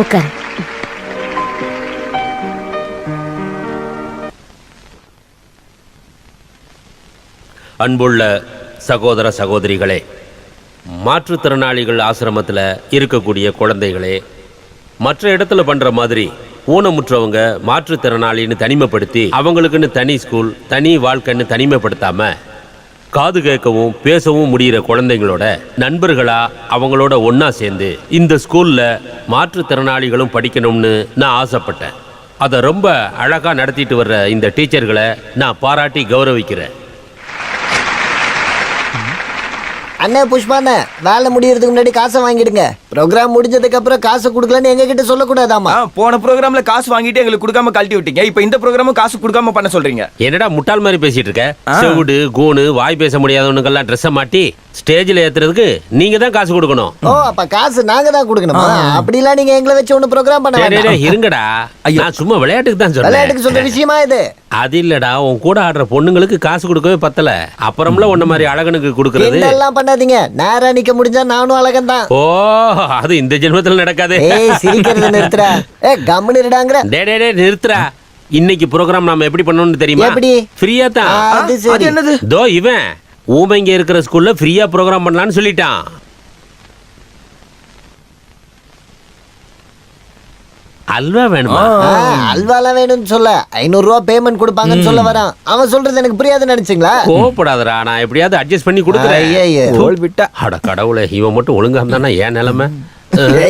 உட்காரு. அன்புள்ள சகோதர சகோதரிகளே மாற்றுத்திறனாளிகள் ஆசிரமத்தில் இருக்கக்கூடிய குழந்தைகளே மற்ற இடத்துல பண்ற மாதிரி ஊனமுற்றவங்க மாற்றுத்திறனாளின்னு தனிமைப்படுத்தி அவங்களுக்குன்னு தனி ஸ்கூல் தனி வாழ்க்கைன்னு தனிமைப்படுத்தாம காது கேட்கவும் பேசவும் முடிகிற குழந்தைங்களோட நண்பர்களா அவங்களோட ஒன்றா சேர்ந்து இந்த ஸ்கூல்ல மாற்றுத்திறனாளிகளும் படிக்கணும்னு நான் ஆசைப்பட்டேன். அதை ரொம்ப அழகாக நடத்திட்டு வர்ற இந்த டீச்சர்களை நான் பாராட்டி கௌரவிக்கிறேன். அண்ணே புஷ்பாண்ணே வேலை முடியறதுக்கு முன்னாடி காசை வாங்கிடுங்க. ப்ரோக்ராம் முடிஞ்சதுக்கு அப்புறம் காசு கொடுக்கலன்னு எங்க கிட்ட சொல்லக்கூடாதாமா போன ப்ரோக்ராம்ல காசு வாங்கிட்டு எங்களுக்கு கொடுக்காம கழட்டி விட்டீங்க. இப்போ இந்த ப்ரோக்ராமும் காசு கொடுக்காம பண்ண சொல்றீங்க. என்னடா முட்டாள் மாதிரி பேசிட்டு இருக்க? செவுடு கூணு வாய் பேச முடியாதவனுக்கெல்லாம் ட்ரெஸ்ஸை மாட்டி ஸ்டேஜில் ஏத்துறதுக்கு நீங்க தான் காசு கொடுக்கணும். ஓ அப்ப காசு நாங்க தான் கொடுக்கணுமா? அப்படிலாம் நீங்க எங்களை வச்சு ஒண்ணு ப்ரோக்ராம் பண்ண வேண்டாம். இருங்கடா. நான் சும்மா விளையாட்டுக்கு தான் சொன்னேன். விளையாட்டுக்கு சொல்ற விஷயமா இது? அது இல்லடா உன் கூட ஆடுற பொண்ணுங்களுக்கு காசு கொடுக்கவே பத்தல. அப்புறம்ல உன்ன மாதிரி அழகனுக்கு கொடுக்கறது. எல்லாம் பண்ணாதீங்க. நேரா நிக்க முடிஞ்சா நானும் அழகன் தான் ஓ அது இந்த ஜென்மத்துல நடக்காது. ஏய் சிரிக்கிறத நிறுத்துறா. ஏ கம்முன்னு இருடாங்கற. டே டே டே நிறுத்துறா. இன்னைக்கு ப்ரோக்ராம் நாம எப்படி பண்ணணும்னு தெரியுமா? எப்படி? ஃப்ரீயா தான். அது அது சரி. என்னது? தோ இவன் ஊமைங்க இருக்கிற ஸ்கூல்ல ஃப்ரீயா ப்ரோக்ராம் பண்ணலாம்னு சொல்லிட்டான். அல்வா வேணுமா? அல்வாலாம் வேணும்னு சொல்ல. ஐநூறு ரூபா பேமெண்ட் கொடுப்பாங்கன்னு சொல்ல வரான். அவன் சொல்றது எனக்கு புரியாதுன்னு நினைச்சீங்களா? கோவப்படாதடா நான் எப்படியாவது அட்ஜஸ்ட் பண்ணி கொடுக்குறேன் ஐயையே. தோல் விட்டா அட கடவுளே இவன் மட்டும் ஒழுங்கா இருந்தானா ஏன் நிலைமை?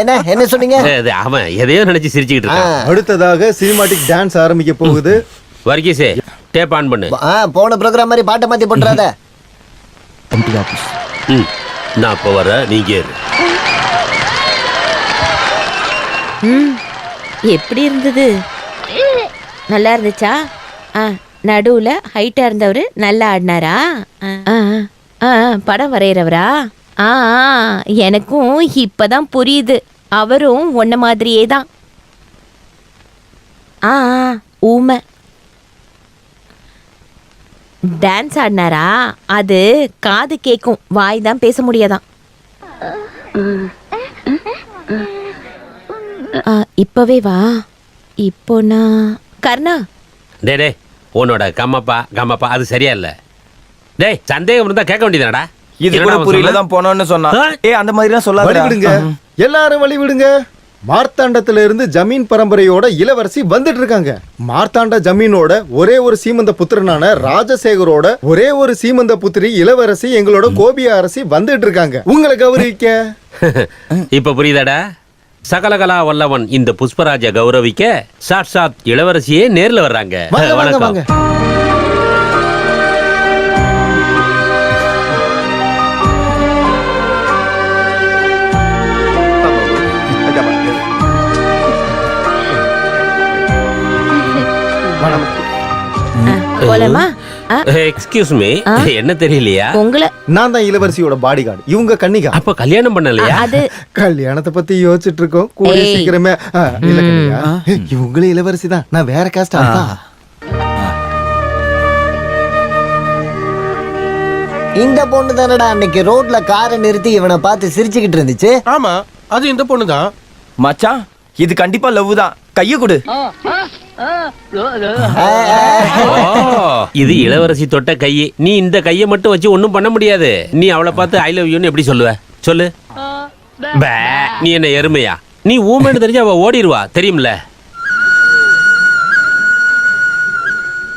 என்ன என்ன சொன்னீங்க? இது அவன் எதையோ நினைச்சு சிரிச்சுக்கிட்டு இருக்கான். அடுத்ததாக சினிமாட்டிக் டான்ஸ் ஆரம்பிக்க போகுது. வர்கீஸே டேப் ஆன் பண்ணு. ஆ போன ப்ரோக்ராம் மாதிரி பாட்டை மாத்தி போட்டுறாத. ம். நான் இப்போ வர நீங்க. ம். எப்படி இருந்தது? நல்லா இருந்துச்சா? ஆ நடுவில் ஹைட்டாக இருந்தவர் நல்லா ஆடினாரா? ஆ, ஆ, ஆ, படம் வரைகிறவரா ஆ எனக்கும் எனக்கும் இப்பதான் புரியுது. அவரும் ஒன்ன மாதிரியே தான். ஆ ஊமை. டான்ஸ் ஆடினாரா? அது காது கேட்கும் வாய் தான் பேச முடியாதான். இப்பவே வா. இப்போ நான் கர்ணா. டேய் டேய் உன்னோட கம்மப்பா கம்மப்பா அது சரியா இல்ல. டேய் சந்தேகம் இருந்தா கேட்க வேண்டியதானடா இது கூட புரியல தான் போனோம்னு சொன்னா? ஏ அந்த மாதிரி எல்லாம் வழி சொல்லாத விடுங்க எல்லாரும் வழி விடுங்க மார்த்தாண்டத்துல இருந்து ஜமீன் பரம்பரையோட இளவரசி வந்துட்டு இருக்காங்க. மார்த்தாண்ட ஜமீனோட ஒரே ஒரு சீமந்த புத்திரனான ராஜசேகரோட ஒரே ஒரு சீமந்த புத்திரி இளவரசி எங்களோட கோபிய அரசி வந்துட்டு இருக்காங்க. உங்களை கௌரவிக்க. இப்ப புரியுதாடா? சகலகலா வல்லவன் இந்த புஷ்பராஜ கௌரவிக்க சாட்சாத் இளவரசியே நேர்ல வர்றாங்க. வாங்க வாங்க வணக்கம். போலாமா? எக்ஸ்கியூஸ் மீ என்ன தெரியலையா? உங்களை நான் தான் இளவரசியோட பாடி கார்டு இவங்க கன்னிகா. அப்ப கல்யாணம் பண்ணலையா? அது கல்யாணத்தை பத்தி யோசிச்சுட்டு இருக்கோம் கூடிய. சீக்கிரமே. இல்ல கன்னிகா. இவங்களே இளவரசி தான். நான் வேற காஸ்ட் இந்த பொண்ணு தானடா அன்னைக்கு ரோட்ல காரை நிறுத்தி இவனை பார்த்து சிரிச்சுக்கிட்டு இருந்துச்சு. ஆமா அது இந்த பொண்ணு தான் மச்சான் இது கண்டிப்பா லவ் தான். கைய கொடு. இது இளவரசி தொட்ட கையே. நீ இந்த கையை மட்டும் வச்சு ஒண்ணும் பண்ண முடியாது. நீ அவளை பார்த்து ஐ லவ் யூன்னு எப்படி சொல்லுவ? சொல்லு. பே, நீ என்ன எருமையா? நீ ஊமைன்னு தெரிஞ்சு அவ ஓடிடுவா தெரியும்ல?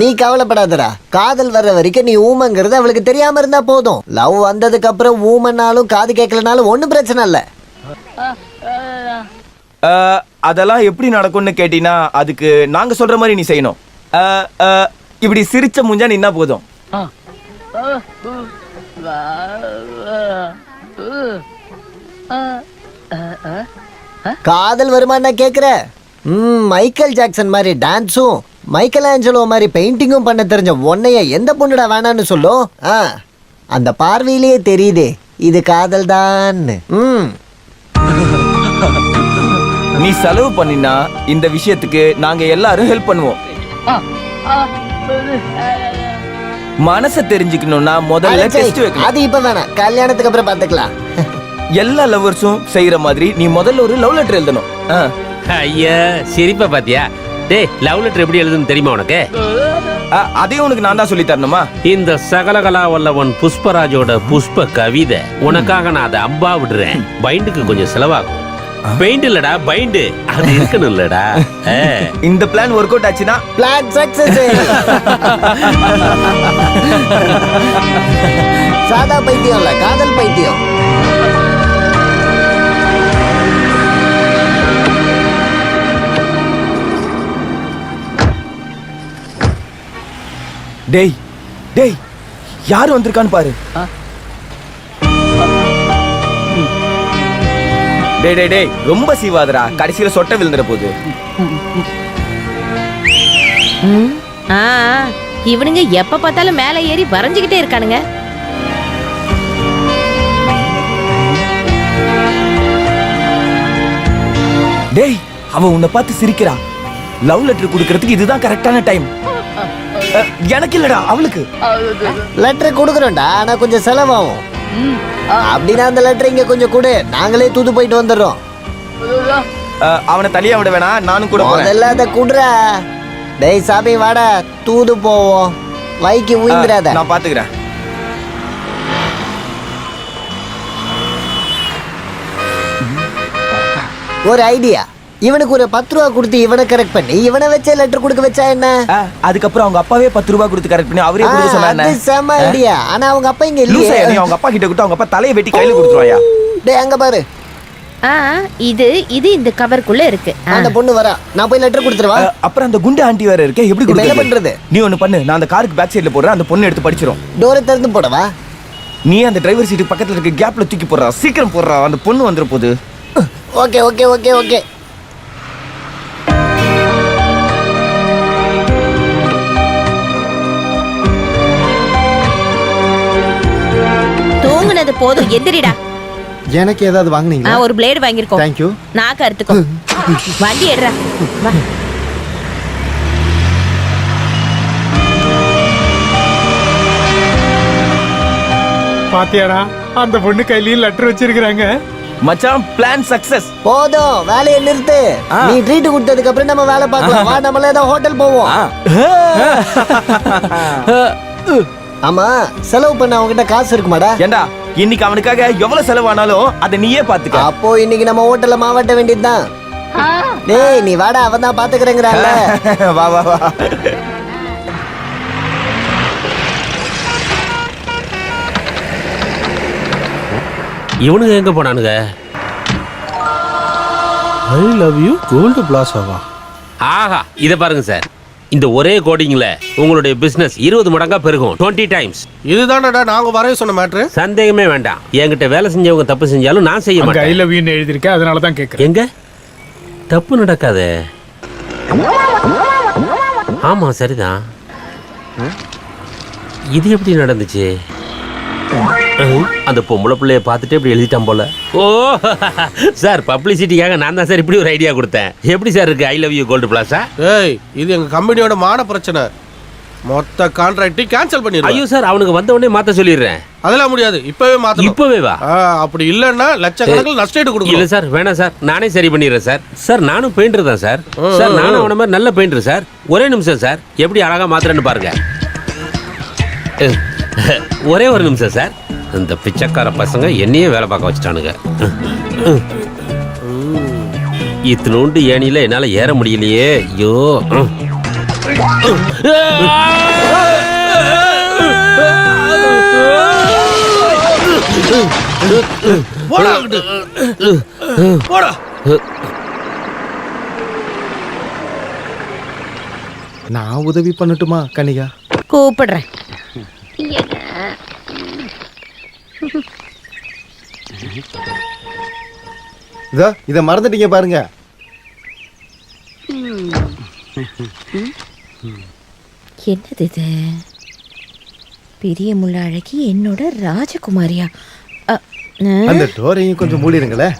நீ கவலைப்படாதடா. காதல் வர்ற வரைக்கும் நீ ஊமைங்கிறது அவளுக்கு தெரியாம இருந்தா போதும். லவ் வந்ததுக்கு அப்புறம் ஊமைனாலும் காது கேட்கலனாலும் ஒண்ணும் பிரச்சனை இல்ல. அதெல்லாம் எப்படி நடக்கும்னு கேட்டீங்கன்னா அதுக்கு நாங்க சொல்ற மாதிரி நீ செய்யணும். இப்படி சிரிச்ச முஞ்சா நின்னா போதும். காதல் வருமானா கேக்குற. ம் மைக்கேல் ஜாக்சன் மாதிரி டான்ஸும் மைக்கேல் ஆஞ்சலோ மாதிரி பெயிண்டிங்கும் பண்ண தெரிஞ்ச உன்னைய எந்த பொண்ணுடா வேணான்னு சொல்லும் ஆ அந்த பார்வையிலேயே தெரியுதே இது காதல் தான். ம். நீ செலவு பண்ணினா இந்த விஷயத்துக்கு நாங்க எல்லாரும் ஹெல்ப் பண்ணுவோம். மனசை தெரிஞ்சுக்கணும்னா முதல்ல டெஸ்ட் வைக்கணும். அது இப்ப வேணாம். கல்யாணத்துக்கு அப்புறம் பாத்துக்கலாம். எல்லா லவ்வர்ஸும் செய்யற மாதிரி நீ முதல்ல ஒரு லவ் லெட்டர் எழுதணும். ஐயா சிரிப்பா பாத்தியா? டேய் லவ் லெட்டர் எப்படி எழுதுன்னு தெரியுமா உனக்கு? அதையும் உனக்கு நான் தான் சொல்லி தரணுமா? இந்த சகலகலா வல்லவன் புஷ்பராஜோட புஷ்ப கவிதை உனக்காக நான் அதை அம்பா விடுறேன். பைண்டுக்கு கொஞ்சம் செலவாகும். பெயிண்ட் இல்லடா பைண்டு அது இருக்கணும் இல்லடா. இந்த பிளான் ஒர்க் அவுட் ஆச்சுன்னா பிளான் சக்சஸ் சாதா பைத்தியம் இல்ல காதல் பைத்தியம். டேய் டேய் யார் வந்திருக்கான்னு பாரு. டேய் டேய் டேய் ரொம்ப சீவாதடா. கடைசியில சொட்ட விழுந்துற போகுது. ஆ ஆ, இவனுங்க எப்ப பார்த்தாலும் மேலே ஏறி வரைஞ்சுக்கிட்டே இருக்கானுங்க. டேய் அவ உன்னை பார்த்து சிரிக்கிறா லவ் லெட்டர் கொடுக்கறதுக்கு இதுதான் கரெக்டான டைம் எனக்கு இல்லடா அவளுக்கு. லெட்டர் கொடுக்குறோம்டா ஆனா கொஞ்சம் செலவாகும். அப்படின்னா அந்த லெட்டர் இங்க கொஞ்சம் கொடு. நாங்களே தூது போயிட்டு வந்துடுறோம். அவனை தனியா விட வேணாம். நானும் கூட முதல்ல அதை குடுறா. டேய் சாமி வாடா. தூது போவோம். வைக்கு உயிந்துராத அஹ், நான் பாத்துக்கிறேன். ஒரு ஐடியா இவனுக்கு ஒரு பத்து ரூபா கொடுத்து இவனை கரெக்ட் பண்ணி இவனை வச்சே லெட்டர் கொடுக்க வச்சா என்ன? அதுக்கப்புறம் அவங்க அப்பாவே பத்து ரூபாய் கொடுத்து கரெக்ட் பண்ணி அவரே கொடுக்க அது செம ஐடியா ஆனா அவங்க அப்பா இங்க இல்லையே. நீ அவங்க அப்பா கிட்ட கொடுத்து அவங்க அப்பா தலையை வெட்டி கையில கொடுத்துருவாயா? டேய் அங்க பாரு. ஆ இது இது இந்த கவருக்குள்ள இருக்கு. அந்த பொண்ணு வரா. நான் போய் லெட்டர் கொடுத்துருவா. அப்புறம் அந்த குண்டு ஆண்டி வேற இருக்கே எப்படி கொடுக்கறது? பண்றது? நீ ஒண்ணு பண்ணு நான் அந்த காருக்கு பேக் சைடுல போடுறேன் அந்த பொண்ணு எடுத்து படிச்சிரும். டோரை திறந்து போடவா? நீ அந்த டிரைவர் சீட்டு பக்கத்துல இருக்க கேப்ல தூக்கி போடுறா சீக்கிரம் போடுறா அந்த பொண்ணு வந்துற போகுது ஓகே ஓகே ஓகே ஓகே. போதும். எந்திரிடா. எனக்கு ஏதாவது வாங்குனீங்களா? ஒரு பிளேடு வாங்கிருக்கோம் தேங்க்யூ நாக்கு அறுத்துக்கோ வண்டி எடுறா. வா. பாத்தியாடா அந்த பொண்ணு கையிலயும் லெட்டர் வச்சிருக்காங்க மச்சான் பிளான் சக்சஸ் போதும் வேலையை நிறுத்து. நீ ட்ரீட் கொடுத்ததுக்கு அப்புறம் நம்ம வேலை பார்க்கலாம். வா நம்மள ஏதோ ஹோட்டல் போவோம். ஆமா செலவு பண்ண அவன்கிட்ட காசு இருக்குமாடா? ஏண்டா? இன்னைக்கு அவனுக்காக எவ்வளவு செலவானாலும் அதை நீயே பாத்துக்க. அப்போ இன்னைக்கு நம்ம ஹோட்டல்ல மாவட்ட வேண்டியதுதான். டேய் நீ வாடா அவன் தான் பாத்துக்கிறேங்கிறான்ல. வா வா வா. இவனுங்க எங்க போனானுங்க? ஐ லவ் யூ கோல்டு பிளாஸாவா ஆஹா இத பாருங்க சார். இந்த ஒரே கோடிங்ல உங்களுடைய பிசினஸ் இருபது மடங்கா பெருகும். 20 டைம்ஸ் இதுதானடா நாங்க வரைய சொன்ன மேட்ரு சந்தேகமே வேண்டாம். என்கிட்ட வேலை செஞ்சவங்க தப்பு செஞ்சாலும் நான் செய்ய அங்க ஐ மாட்டேன். லவ் யூன்னு எழுதிருக்கேன் அதனால தான் கேக்குறேன். எங்க? தப்பு நடக்காதே. ஆமா சரிதான். இது எப்படி நடந்துச்சு? அந்த பொம்பளை பிள்ளைய பார்த்துட்டு இப்படி எழுதிட்டான் போல. ஓ சார் பப்ளிசிட்டிக்காக நான் தான் சார் இப்படி ஒரு ஐடியா கொடுத்தேன். எப்படி சார் இருக்கு? I love you gold plaza ஏய் இது எங்க கம்பெனியோட மான பிரச்சனை. மொத்த கான்ட்ராக்டையும் கேன்சல் பண்ணிடுவோம் ஐயோ சார் அவனுக்கு வந்த உடனே மாத்த சொல்லிடுறேன். அதெல்லாம் முடியாது. இப்பவே மாத்தணும். இப்பவே வா. ஆ, அப்படி இல்லன்னா லட்சக்கணக்கில் நஷ்டீடு இல்ல கொடுக்கணும். சார் வேணாம் சார். நானே சரி பண்ணிடுறேன் சார். சார் நானும் பெயிண்டர் தான் சார். சார் நானும் அவன மாதிரி நல்ல பெயிண்டர் சார். ஒரே நிமிஷம் சார். எப்படி அழகா மாத்துறேன்னு பாருங்க. ஒரே ஒரு நிமிஷம் சார். இந்த பிச்சைக்கார பசங்க என்னையே வேலை பார்க்க வச்சுட்டானுங்க. இத்தினோண்டு ஏணியில என்னால ஏற முடியலையே. ஐயோ. போடா அங்கிட்டு. போடா. நான் உதவி பண்ணட்டுமா கனிகா? கூப்பிடுறேன். இதோ இதை மறந்துட்டீங்க பாருங்க. என்னது இது? பெரிய முள்ள அழகி என்னோட ராஜகுமாரியா? அ, ஆ, அந்த டோரையும் கொஞ்சம் மூடிடுங்களேன்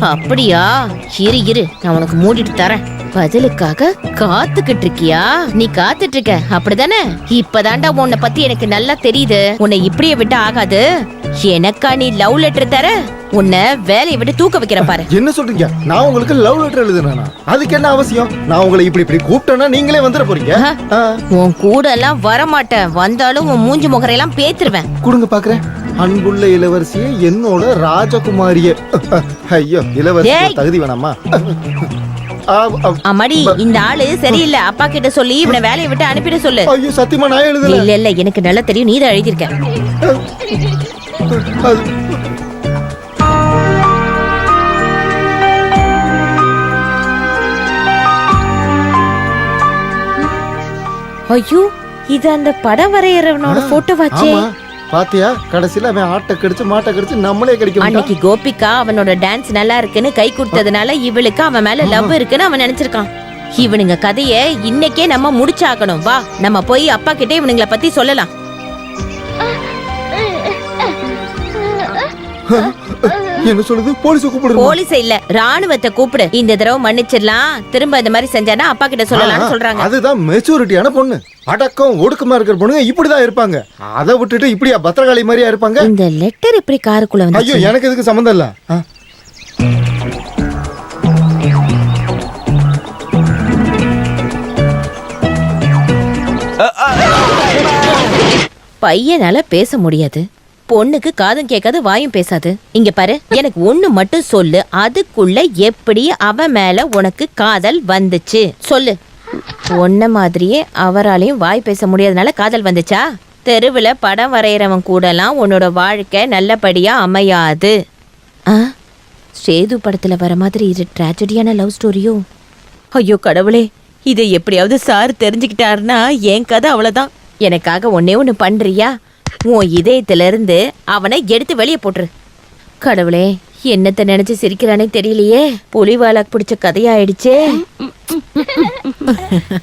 அப்படியா? இரு இரு. நான் உனக்கு மூடிட்டு தரேன். பதிலுக்காக காத்துக்கிட்டு இருக்கியா? நீ காத்துட்டு இருக்க அப்படிதானே? இப்பதான்டா உன்னை பத்தி எனக்கு நல்லா தெரியுது. உன்னை இப்படியே விட்டு ஆகாது. எனக்கா நீ லவ் லெட்டர் தர? உன்னை வேலையை விட்டு தூக்க வைக்கிறேன் பாரு. என்ன சொல்றீங்க? நான் உங்களுக்கு லவ் லெட்டர் எழுதுனா அதுக்கு என்ன அவசியம்? நான் உங்களை இப்படி இப்படி கூப்பிட்டேன்னா நீங்களே வந்துட போறீங்க. உன் கூட எல்லாம் வரமாட்டேன். வந்தாலும் உன் மூஞ்சி முகரையெல்லாம் பேத்துருவேன். கொடுங்க பாக்குறேன். அன்புள்ள இளவரசியே என்னோட ராஜகுமாரிய. ஐயோ இளவரசி. தகுதி வேணாமா? அம்மாடி இந்த ஆளு சரியில்லை. அப்பா கிட்ட சொல்லி இவனை வேலையை விட்டு அனுப்பிட சொல்லு. ஐயோ சத்தியமா நான் எழுதல. இல்ல இல்ல எனக்கு நல்லா தெரியும். நீ தான் எழுதியிருக்க ஐயோ இது அந்த படம் வரையறவனோட போட்டோ வாச்சே ஆமா. பாத்தியா? கடைசியில அவன் ஆட்டை கடிச்சு மாட்டை கடிச்சு நம்மளே கடிக்க அன்னைக்கு கோபிகா அவனோட டான்ஸ் நல்லா இருக்குன்னு கை கொடுத்ததுனால இவளுக்கு அவன் மேல லவ் இருக்குன்னு அவன் நினைச்சிருக்கான். இவனுங்க கதைய இன்னைக்கே நம்ம முடிச்சாகணும். வா நம்ம போய் அப்பா கிட்ட இவனுங்கள பத்தி சொல்லலாம். என்ன சொல்லுது போலீஸ கூப்பிடுங்க. போலீஸ் இல்ல. ராணுவத்தை கூப்பிடு. இந்த தடவை மன்னிச்சிடலாம். திரும்ப இந்த மாதிரி செஞ்சானா அப்பா கிட்ட சொல்லலாம்னு சொல்றாங்க. அதுதான் மெச்சூரிட்டியான பொண்ணு. அடக்கம் ஒடுக்கமா இருக்கிற பொண்ணுங்க இப்படிதான் இருப்பாங்க. அதை விட்டுட்டு இப்படியா பத்திரகாளி மாதிரியா இருப்பாங்க? இந்த லெட்டர் எப்படி காருக்குள்ள ஐயோ வந்து எனக்கு இதுக்கு சம்மந்தம் இல்ல. பையனால பேச முடியாது. பொண்ணுக்கு காதும் கேட்காது வாயும் பேசாது. இங்க பாரு எனக்கு ஒண்ணு மட்டும் சொல்லு. அதுக்குள்ள எப்படி அவ மேல உனக்கு காதல் வந்துச்சு? சொல்லு. ஒன்ன மாதிரியே அவராலையும் வாய் பேச முடியாதனால காதல் வந்துச்சா? தெருவில் படம் வரைகிறவன் கூடலாம் உன்னோட வாழ்க்கை நல்லபடியாக அமையாது. ஆ? சேது படத்தில் வர மாதிரி இது ட்ராஜடியான லவ் ஸ்டோரியோ ஐயோ கடவுளே இதை எப்படியாவது சார் தெரிஞ்சுக்கிட்டாருன்னா என் கதை அவ்வளோதான் எனக்காக ஒன்னே ஒன்று பண்ணுறியா உன் இதயத்துல இருந்து அவனை எடுத்து வெளியே போட்டுரு. கடவுளே என்னத்த நினைச்சு சிரிக்கிறானே தெரியலையே? புலிவாலாக் பிடிச்ச கதையாயிடுச்சே.